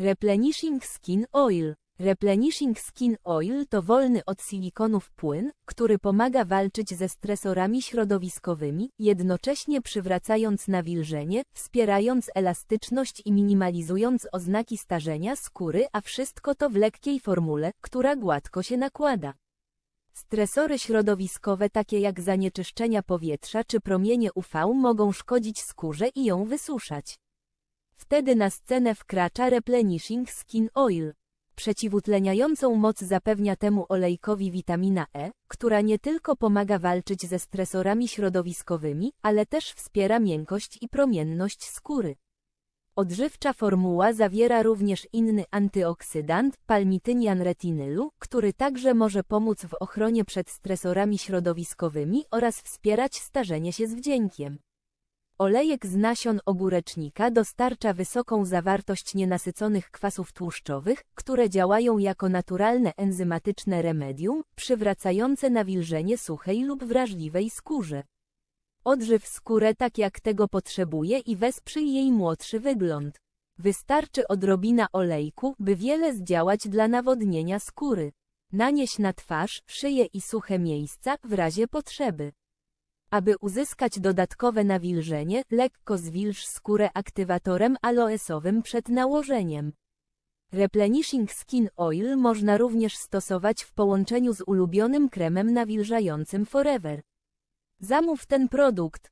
Replenishing Skin Oil. Replenishing Skin Oil to wolny od silikonów płyn, który pomaga walczyć ze stresorami środowiskowymi, jednocześnie przywracając nawilżenie, wspierając elastyczność i minimalizując oznaki starzenia skóry, a wszystko to w lekkiej formule, która gładko się nakłada. Stresory środowiskowe takie jak zanieczyszczenia powietrza czy promienie UV mogą szkodzić skórze i ją wysuszać. Wtedy na scenę wkracza Replenishing Skin Oil. Przeciwutleniającą moc zapewnia temu olejkowi witamina E, która nie tylko pomaga walczyć ze stresorami środowiskowymi, ale też wspiera miękkość i promienność skóry. Odżywcza formuła zawiera również inny antyoksydant, palmitynian retinylu, który także może pomóc w ochronie przed stresorami środowiskowymi oraz wspierać starzenie się z wdziękiem. Olejek z nasion ogórecznika dostarcza wysoką zawartość nienasyconych kwasów tłuszczowych, które działają jako naturalne enzymatyczne remedium, przywracające nawilżenie suchej lub wrażliwej skórze. Odżyw skórę tak jak tego potrzebuje i wesprzyj jej młodszy wygląd. Wystarczy odrobina olejku, by wiele zdziałać dla nawodnienia skóry. Nanieś na twarz, szyję i suche miejsca w razie potrzeby. Aby uzyskać dodatkowe nawilżenie, lekko zwilż skórę aktywatorem aloesowym przed nałożeniem. Replenishing Skin Oil można również stosować w połączeniu z ulubionym kremem nawilżającym Forever. Zamów ten produkt